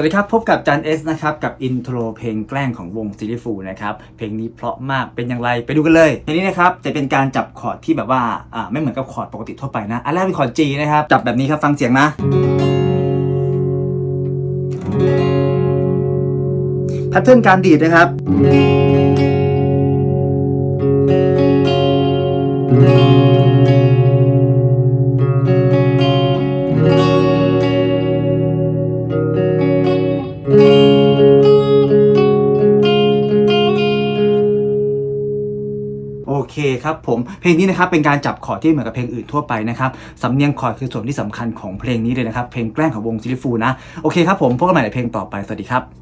วัสดีครับ พบกับจันเอสนะครับ กับอินโทรเพลงแกล้งของวงซิลิฟูนะครับ เพลงนี้เพราะมากเป็นอย่างไรไปดูกันเลยเพลงนี้นะครับจะเป็นการจับคอร์ดที่แบบว่าอ่าไม่เหมือนกับคอร์ดปกติทั่วไปนะ อันแรกเป็นคอร์ด G นะครับ จับแบบนี้ครับฟังเสียงนะ แพทเทิร์นการดีดนะครับโอ เคครับผมเพลงนี้นะครับเป็นการจับคอร์ดที่เหมือนกับเพลงอื่นทั่วไปนะครับสำเนียงคอร์ดคือส่วนที่สำคัญของเพลงนี้เลยนะครับเพลงแกล้งของวงซิลิฟูนะโอเคครับผมพบกันใหม่ในเพลงต่อไปสวัสดีครับ